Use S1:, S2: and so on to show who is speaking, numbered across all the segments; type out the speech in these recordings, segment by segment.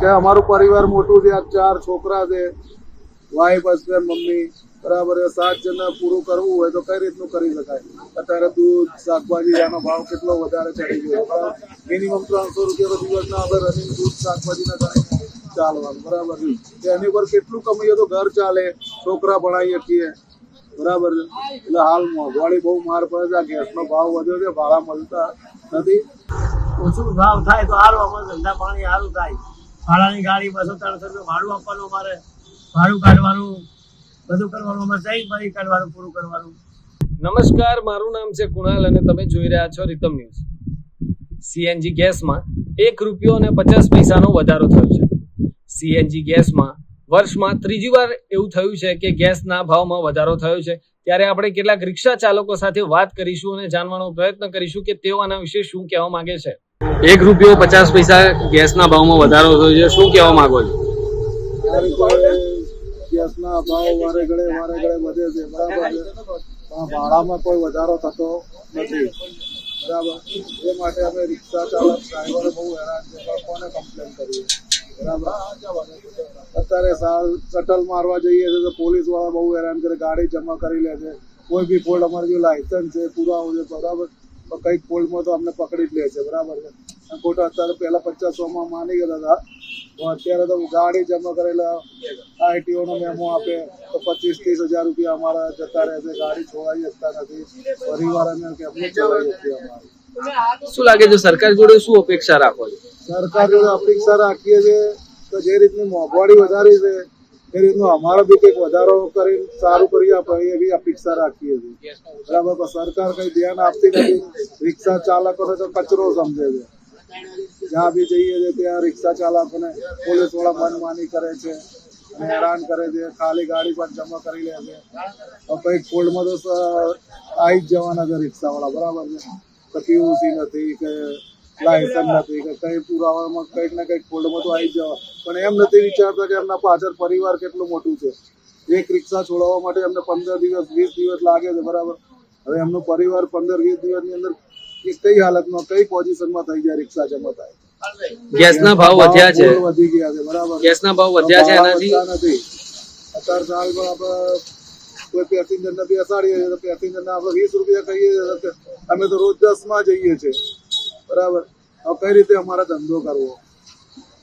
S1: કે અમારું પરિવાર મોટું છે, આ ચાર છોકરા છે વાઈફ હસબન્ડ મમ્મી, બરાબર એ સાત જણા પૂરું કરવું હોય તો કઈ રીતનું કરી શકાય? અત્યારે દૂધ, શાકભાજી, આનો ભાવ કેટલો વધારે ચડી ગયો મિનિમમ ત્રણસો રૂપિયા દિવસના આપણે રનિંગ દૂધ, શાકભાજીના ગણીને ચાલવાનું, બરાબર છે? એની પર કેટલું કમાઈએ તો ઘર ચાલે, છોકરા ભણાવી શકીએ, બરાબર છે? એટલે હાલ મોંઘવાળી બહુ માર પડે છે, આ ગેસનો ભાવ વધ્યો છે, ભાડા મળતા નથી.
S2: ઓછું ભાવ થાય તો સારું અમારે ધંધા પાણી સારું થાય. ભાડાની ગાડી બસો ત્રણસો રૂપિયા ભાડું આપવાનું અમારે. ભાડું કાઢવાનું, બધું કરવાનું અમારે સહી ફરી કાઢવાનું, પૂરું કરવાનું.
S3: નમસ્કાર, મારું નામ છે કુણાલ અને તમે જોઈ રહ્યા છો રીતમ ન્યૂઝ. સીએનજી ગેસમાં એક રૂપિયો અને પચાસ પૈસાનો વધારો થયો છે. સીએનજી ગેસમાં વર્ષમાં ત્રીજી વાર એવું થયું છે કે ગેસના ભાવમાં વધારો થયો છે. ત્યારે આપણે કેટલાક રિક્ષા ચાલકો સાથે વાત કરીશું અને જાણવાનો પ્રયત્ન કરીશું કે તેઓ આના વિશે શું કહેવા માંગે છે. એક રૂપિયો પચાસ પૈસા ગેસના ભાવમાં વધારો થયો છે. શું કહેવા માંગો છો?
S1: ગેસના ભાવ વારે ઘડે વારે ઘડે વધે છે. બરાબર ભાડામાં કોઈ વધારો થતો નથી. બરાબર. એ માટે અમે રિક્ષા ચાલક, ડ્રાઈવરો બહુ હેરાન છે. કોને કમ્પ્લેન કરીએ? બરાબર. અત્યારે સાલ શટલ મારવા જઈએ છે તો પોલીસવાળા બહુ હેરાન કરે, ગાડી જમા કરી લે છે. કોઈ બી ફોલ્ડ અમારે જો લાયસન્સ છે, પુરાવો છે, બરાબર. કંઈક ફોલ્ડમાં તો અમને પકડી જ લે છે બરાબર છે. ખોટા અત્યારે પહેલા પચાસ સોમાં માની ગયા હતા. તો અત્યારે તો ગાડી જમા કરેલા આઈટીઓનો મેમો આપે તો પચીસ ત્રીસ હજાર રૂપિયા અમારા જતા રહે છે. ગાડી છોડાવી શકતા નથી. પરિવાર અમે અમને ચલાવી શકીએ અમારી.
S3: શું લાગે છે સરકાર જોડે શું અપેક્ષા રાખો છો?
S1: સરકાર જોડે અપેક્ષા રાખીએ છીએ તો જે રીતની મોંઘવારી વધારી છે એ રીતનું અમારો બી કંઈક વધારો કરી સારું કરી આપે એવી અપેક્ષા રાખીએ છીએ. બરાબર સરકાર કઈ ધ્યાન આપતી નથી. રિક્ષા ચાલકોને તો કચરો સમજે છે. જ્યાં બી જઈએ છીએ, ત્યાં રિક્ષા ચાલકોને પોલીસવાળા મનમાની કરે છે અને હેરાન કરે છે. ખાલી ગાડી પણ જમા કરી લે છે. કંઈક ફોલ્ડમાં તો આવી જ જવાના છે રિક્ષાવાળા. બરાબર છે? તો પીયુસી નથી કે લાયસન્સ નથી કે કઈ પુરાવામાં કંઈક ને કંઈક ફોલ્ડમાં તો આવી જવા. પણ એમ નથી વિચારતા કે એમના પાછળ પરિવાર કેટલું મોટું છે. એક રિક્ષા છોડાવવા માટે એમને પંદર દિવસ વીસ દિવસ લાગે છે બરાબર? હવે એમનો પરિવાર પંદર વીસ દિવસની અંદર કઈ હાલતમાં કઈ પોઝિશનમાં થઈ જાય રિક્ષા જમા થાય?
S3: ગેસના ભાવ વધ્યા છે.
S1: વધી ગયા છે બરાબર?
S3: ગેસના ભાવ વધ્યા છે એનાથી?
S1: નથી. અત્યારે સાલમાં આપણે કોઈ પેસેન્જર ને બેસાડીએ છીએ તો પેસેન્જર ને આપણે વીસ રૂપિયા કહીએ છીએ અમે તો રોજ દસમાં જઈએ છીએ. બરાબર. હવે કઈ રીતે અમારે ધંધો કરવો?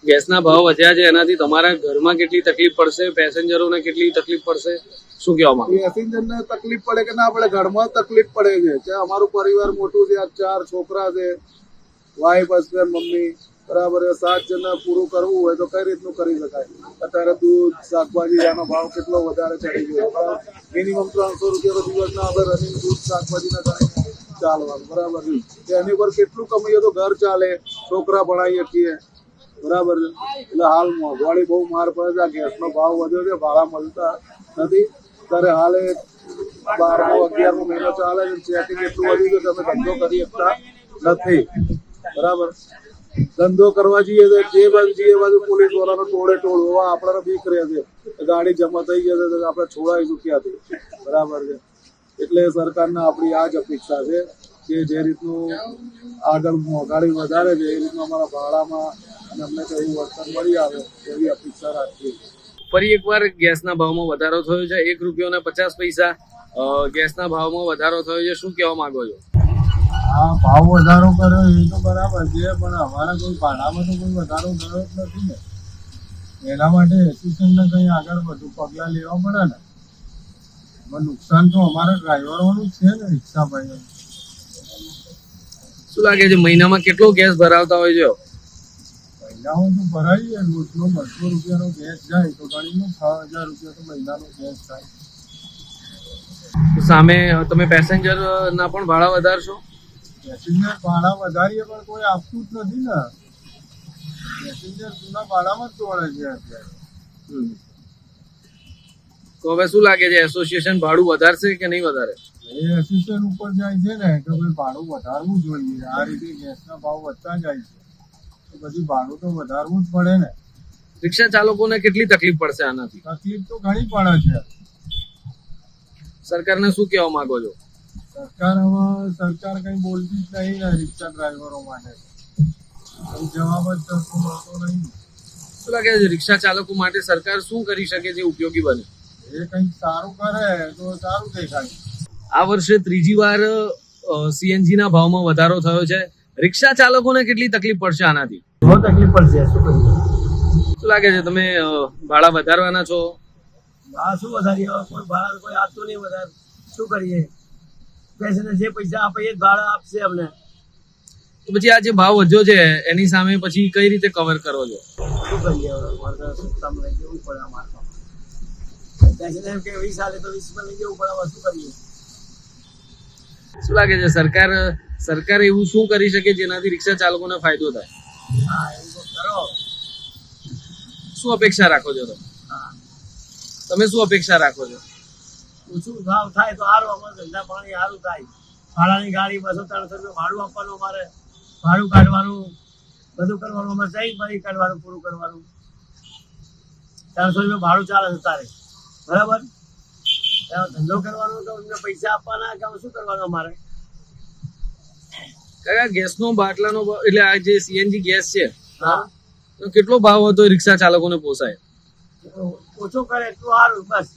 S3: ગેસના ભાવ વધ્યા છે એનાથી તમારા ઘરમાં કેટલી તકલીફ પડશે? પેસેન્જરોને કેટલી તકલીફ પડશે? શું કહેવા માંગો?
S1: પેસેન્જર ને તકલીફ પડે કે ના પડે? ઘરમાં તકલીફ પડે છે. કે અમારું પરિવાર મોટું છે આ ચાર છોકરા છે વાઈફ હસબન્ડ મમ્મી બરાબર સાત જણા પૂરું કરવું હોય તો કઈ રીતનું કરી શકાય? અત્યારે દૂધ શાકભાજી આનો ભાવ કેટલો વધારે ચડી ગયો મિનિમમ ત્રણસો રૂપિયા દિવસ દિવસના આપણે રનિંગ દૂધ શાકભાજીના ચાલવાનું, બરાબર છે? એની પર કેટલું કમાઈએ તો ઘર ચાલે, છોકરા ભણાવીએ શકીએ બરાબર એટલે હાલ મોંઘવાળી બહુ માર પડે છે ગેસનો ભાવ વધ્યો છે, ભાડા મળતા નથી. ત્યારે હાલે બારમો, અગિયારમો મહિનો ચાલે છે, ચેકિંગ એટલું વધી ગયું તમે ધંધો કરી શકતા નથી. બરાબર? ધંધો કરવા જઈએ તો જે બાજુ જે બાજુ પોલીસ વાળાનો ટોળે ટોળ, હોવા આપણને બીક રહે છે. ગાડી જમા થઈ જશે તો આપણે ચૂક્યા ક્યાંથી બરાબર છે? એટલે સરકારને આપણી આ જ અપેક્ષા છે કે જે રીતનું આગળ મોંઘાડી વધારે છે એ રીતનું અમારા ભાડામાં અને અમને કઈ વળતર મળી આવે એવી અપેક્ષા રાખીએ.
S3: ફરી એકવાર ગેસના ભાવમાં વધારો થયો છે. એક રૂપિયો ને પચાસ પૈસા ગેસના ભાવમાં વધારો થયો છે. શું કહેવા માંગો છો?
S1: હા ભાવ વધારો કર્યો એ તો બરાબર છે પણ અમારા કોઈ ભાડામાં તો કોઈ વધારો થયો જ નથી ને. એના માટે એસોસિએશનને કંઈ આગળ વધુ પગલાં લેવા પડે ને? નુકસાન તો અમારા ડ્રાઈવરોનું છે ને રિક્ષા ભાઈ
S3: શું લાગે છે મહિનામાં કેટલો ગેસ ભરાવતા હોય છે?
S1: મહિનામાં તો ભરાઈએ રોજનો બસો રૂપિયાનો ગેસ જાય તો ગણીનો છ હજાર રૂપિયા તો મહિનાનો ગેસ થાય.
S3: સામે તમે પેસેન્જર ના પણ ભાડા વધારશો?
S1: પેસેન્જર ભાડા વધારીએ પણ કોઈ આપતું જ નથી ને. પેસેન્જર જૂના ભાડામાં જ જોડે છે અત્યારે.
S3: તો હવે શું લાગે છે એસોસિએશન ભાડું વધારશે કે નહીં વધારે?
S1: એ એસોસિએશન ઉપર જાય છે ને કે ભાઈ ભાડું વધારવું જોઈએ. આ રીતે ગેસના ભાવ વધતા જાય છે. તો પછી ભાડું તો વધારવું જ પડે ને.
S3: રિક્ષા ચાલકોને કેટલી તકલીફ પડશે આનાથી?
S1: તકલીફ તો ઘણી પડે છે.
S3: સરકારને શું કહેવા માંગો છો?
S1: સરકાર હવે સરકાર કઈ બોલતી જ નહીં ને રિક્ષા ડ્રાઈવરો માટે. જવાબ જ મળતો નહીં.
S3: શું લાગે છે રિક્ષા ચાલકો માટે સરકાર શું કરી શકે જે ઉપયોગી બને?
S1: એ કંઈક સારું કરે તો સારું દેખાય
S3: આ વર્ષે ત્રીજી વાર સીએનજી ના ભાવમાં વધારો થયો છે. રિક્ષા ચાલકોને કેટલી તકલીફ પડશે આનાથી?
S2: બહુ તકલીફ પડશે શું
S3: શું લાગે છે તમે ભાડા વધારવાના છો?
S2: ભાડા શું વધારીએ? કોઈ ભાડા કોઈ આપતું નહીં વધારે. શું કરીએ? પેસેન્જર જે પૈસા આપે એ જ ભાડા આપશે અમને.
S3: તો પછી આ જે ભાવ વધ્યો છે એની સામે પછી કઈ રીતે કવર કરો છો?
S2: શું કરીએ સસ્તામાં લઈ જવું પડે અમારે શું
S3: લાગે છે, સરકાર સરકાર એવું શું કરી શકે જેનાથી રિક્ષા ચાલકોને ફાયદો થાય? શું અપેક્ષા રાખો છો તમે? શું અપેક્ષા રાખો છો?
S2: ઓછું ભાવ થાય તો સારું અમારે ધંધા પાણી સારું થાય. ભાડાની ગાડી બસો ત્રણસો ભાડું આપવાનું અમારે. ભાડું કાઢવાનું, બધું કરવાનું, અમારે જઈ ફરી કાઢવાનું, પૂરું કરવાનું. ત્રણસો ભાડું ચાલે છે તારે. બરાબર? ધંધો કરવાનો તો એમને પૈસા આપવાના કે શું કરવાનું અમારે?
S3: કયા ગેસનો બાટલાનો એટલે આ જે સીએનજી ગેસ છે
S2: હા.
S3: તો કેટલો ભાવ હતો રિક્ષા ચાલકોને પોસાય?
S2: ઓછો કરે એટલું સારું બસ.